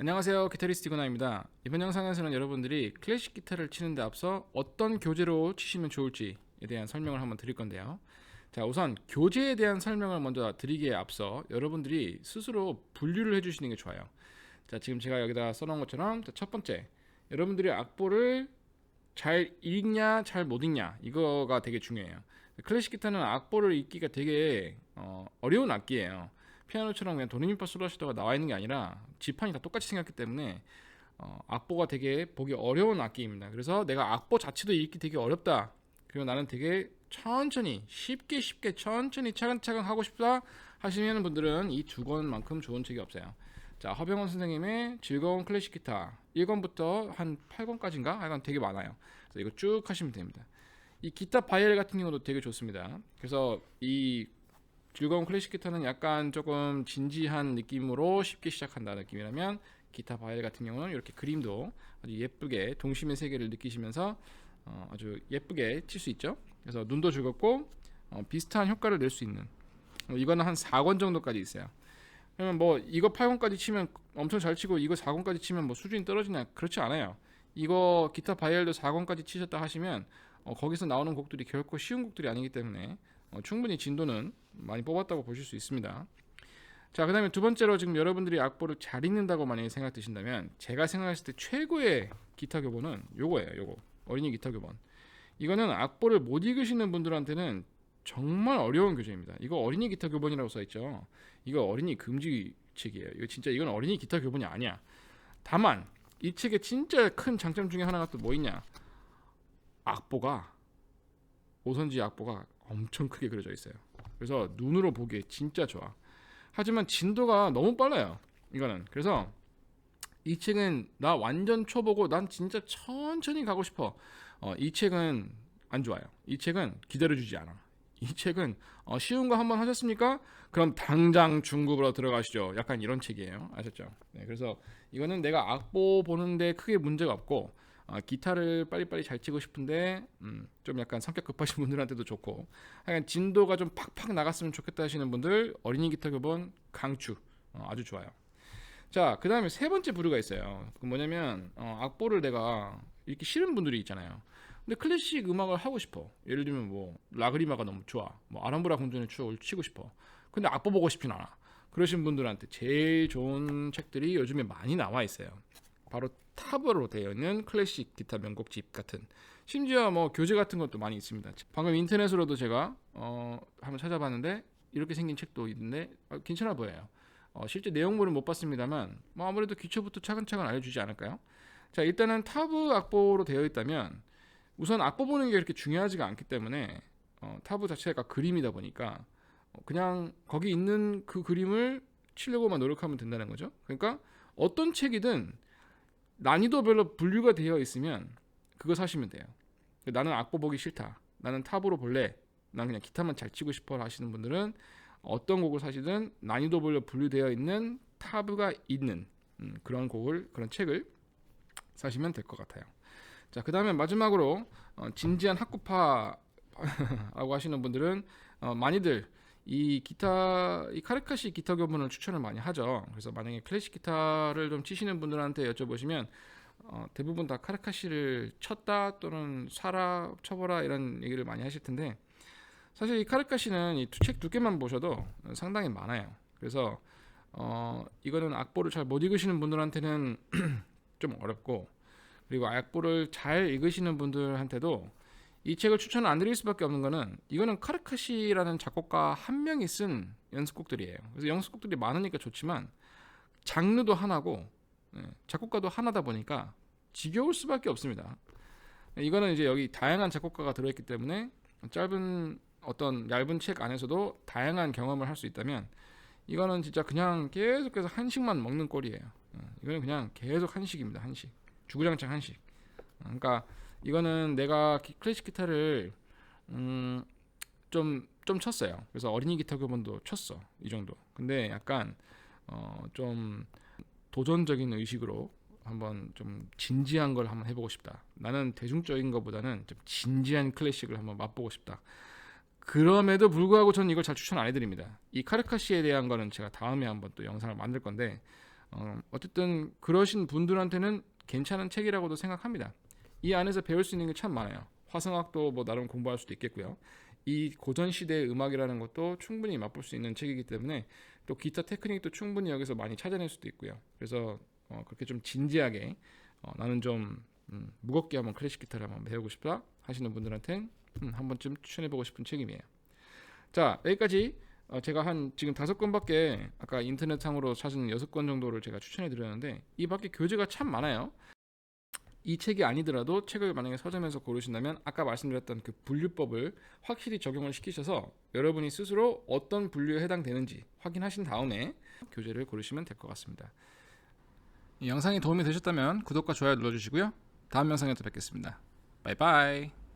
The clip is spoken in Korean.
안녕하세요. 기타리스트 이구나입니다. 이번 영상에서는 여러분들이 클래식 기타를 치는데 앞서 어떤 교재로 치시면 좋을지에 대한 설명을 한번 드릴 건데요. 자 우선 교재에 대한 설명을 먼저 드리기에 앞서 여러분들이 스스로 분류를 해주시는 게 좋아요. 자 지금 제가 여기다 써놓은 것처럼 자첫 번째 여러분들이 악보를 잘 읽냐 잘 못 읽냐 이거가 되게 중요해요. 클래식 기타는 악보를 읽기가 되게 어, 어려운 악기예요 피아노처럼 그냥 도레미파 솔라시도가 나와 있는 게 아니라 지판이 다 똑같이 생겼기 때문에 어, 악보가 되게 보기 어려운 악기입니다. 그래서 내가 악보 자체도 읽기 되게 어렵다. 그리고 나는 되게 천천히 쉽게 쉽게 천천히 차근차근 하고 싶다 하시는 분들은 이 두 권만큼 좋은 책이 없어요. 자 허병원 선생님의 즐거운 클래식 기타 1권부터 한 8권까지인가? 하여간 되게 많아요. 그래서 이거 쭉 하시면 됩니다. 이 기타 바이엘 같은 경우도 되게 좋습니다. 그래서 이 즐거운 클래식 기타는 약간 조금 진지한 느낌으로 쉽게 시작한다 느낌이라면 기타 바이엘 같은 경우는 이렇게 그림도 아주 예쁘게 동심의 세계를 느끼시면서 어, 아주 예쁘게 칠 수 있죠. 그래서 눈도 즐겁고 어, 비슷한 효과를 낼 수 있는 어, 이거는 한 4권 정도까지 있어요. 그러면 뭐 이거 8권까지 치면 엄청 잘 치고 이거 4권까지 치면 뭐 수준이 떨어지냐 그렇지 않아요. 이거 기타 바이엘도 4권까지 치셨다 하시면 어, 거기서 나오는 곡들이 결코 쉬운 곡들이 아니기 때문에 어, 충분히 진도는 많이 뽑았다고 보실 수 있습니다. 자, 그 다음에 두 번째로 지금 여러분들이 악보를 잘 읽는다고 만약에 생각되신다면 제가 생각했을 때 최고의 기타 교본은 요거예요. 요거. 어린이 기타 교본. 이거는 악보를 못 읽으시는 분들한테는 정말 어려운 교재입니다. 이거 어린이 기타 교본이라고 써 있죠. 이거 어린이 금지 책이에요. 이거 진짜 이건 어린이 기타 교본이 아니야. 다만 이 책의 진짜 큰 장점 중에 하나가 또 뭐 있냐? 악보가 오선지 악보가 엄청 크게 그려져 있어요. 그래서 눈으로 보기에 진짜 좋아. 하지만 진도가 너무 빨라요. 이거는 그래서 이 책은 나 완전 초보고 난 진짜 천천히 가고 싶어. 어, 이 책은 안 좋아요. 이 책은 기다려주지 않아. 이 책은 어, 쉬운 거 한번 하셨습니까? 그럼 당장 중급으로 들어가시죠. 약간 이런 책이에요. 아셨죠? 네, 그래서 이거는 내가 악보 보는데 크게 문제가 없고 아, 기타를 빨리빨리 잘 치고 싶은데 음, 좀 약간 성격 급하신 분들한테도 좋고 하여간 진도가 좀 팍팍 나갔으면 좋겠다 하시는 분들 어린이 기타 교본 강추. 어, 아주 좋아요. 자 그 다음에 세 번째 부류가 있어요. 그 뭐냐면 어, 악보를 내가 읽기 싫은 분들이 있잖아요. 근데 클래식 음악을 하고 싶어. 예를 들면 뭐 라그리마가 너무 좋아. 뭐 아람브라 궁전의 추억을 치고 싶어. 근데 악보 보고 싶진 않아. 그러신 분들한테 제일 좋은 책들이 요즘에 많이 나와 있어요. 바로 탑으로 되어 있는 클래식 기타 명곡집 같은 심지어 뭐 교재 같은 것도 많이 있습니다. 방금 인터넷으로도 제가 어 한번 찾아봤는데 이렇게 생긴 책도 있는데 어, 괜찮아 보여요. 어, 실제 내용물은 못 봤습니다만 뭐 아무래도 기초부터 차근차근 알려주지 않을까요? 자 일단은 타브 악보로 되어 있다면 우선 악보 보는 게 그렇게 중요하지가 않기 때문에 어, 타브 자체가 그림이다 보니까 어, 그냥 거기 있는 그 그림을 치려고만 노력하면 된다는 거죠. 그러니까 어떤 책이든 난이도별로 분류가 되어 있으면 그거 사시면 돼요. 나는 악보 보기 싫다. 나는 탑으로 볼래. 난 그냥 기타만 잘 치고 싶어 하시는 분들은 어떤 곡을 사시든 난이도별로 분류되어 있는 타브가 있는 음, 그런 곡을 그런 책을 사시면 될 것 같아요. 자, 그 다음에 마지막으로 어, 진지한 학구파라고 하시는 분들은 어, 많이들 이 기타 이 카르카시 기타 교본을 추천을 많이 하죠. 그래서 만약에 클래식 기타를 좀 치시는 분들한테 여쭤보시면 어, 대부분 다 카르카시를 쳤다 또는 사라 쳐보라 이런 얘기를 많이 하실 텐데 사실 이 카르카시는 이책 두께만 보셔도 상당히 많아요. 그래서 어, 이거는 악보를 잘 못 읽으시는 분들한테는 좀 어렵고 그리고 악보를 잘 읽으시는 분들한테도 이 책을 추천 안 드릴 수밖에 없는 거는 이거는 카르카시라는 작곡가 한 명이 쓴 연습곡들이에요. 그래서 연습곡들이 많으니까 좋지만 장르도 하나고 네, 작곡가도 하나다 보니까 지겨울 수밖에 없습니다. 네, 이거는 이제 여기 다양한 작곡가가 들어있기 때문에 짧은 어떤 얇은 책 안에서도 다양한 경험을 할 수 있다면 이거는 진짜 그냥 계속해서 한식만 먹는 꼴이에요. 네, 이거는 그냥 계속 한식입니다. 한식. 주구장창 한식. 그러니까 이거는 내가 기- 클래식 기타를 음, 좀, 좀 쳤어요. 그래서 어린이 기타 교본도 쳤어. 이 정도. 근데 약간 어, 좀 도전적인 의식으로 한번 좀 진지한 걸 한번 해보고 싶다. 나는 대중적인 것보다는 좀 진지한 클래식을 한번 맛보고 싶다. 그럼에도 불구하고 저는 이걸 잘 추천 안 해드립니다. 이 카르카시에 대한 거는 제가 다음에 한번 또 영상을 만들 건데 어, 어쨌든 그러신 분들한테는 괜찮은 책이라고도 생각합니다. 이 안에서 배울 수 있는 게 참 많아요. 화성학도 뭐 나름 공부할 수도 있겠고요. 이 고전 시대의 음악이라는 것도 충분히 맛볼 수 있는 책이기 때문에 또 기타 테크닉도 충분히 여기서 많이 찾아낼 수도 있고요. 그래서 어, 그렇게 좀 진지하게 어, 나는 좀 음, 무겁게 한번 클래식 기타를 한번 배우고 싶다 하시는 분들한테는 음, 한 번쯤 추천해보고 싶은 책임이에요. 자 여기까지 어, 제가 한 지금 다섯 권밖에 아까 인터넷상으로 찾은 여섯 권 정도를 제가 추천해 드렸는데 이 밖에 교재가 참 많아요. 이 책이 아니더라도 책을 만약에 서점에서 고르신다면 아까 말씀드렸던 그 분류법을 확실히 적용을 시키셔서 여러분이 스스로 어떤 분류에 해당되는지 확인하신 다음에 교재를 고르시면 될 것 같습니다. 이 영상이 도움이 되셨다면 구독과 좋아요 눌러주시고요. 다음 영상에서 뵙겠습니다. 바이바이.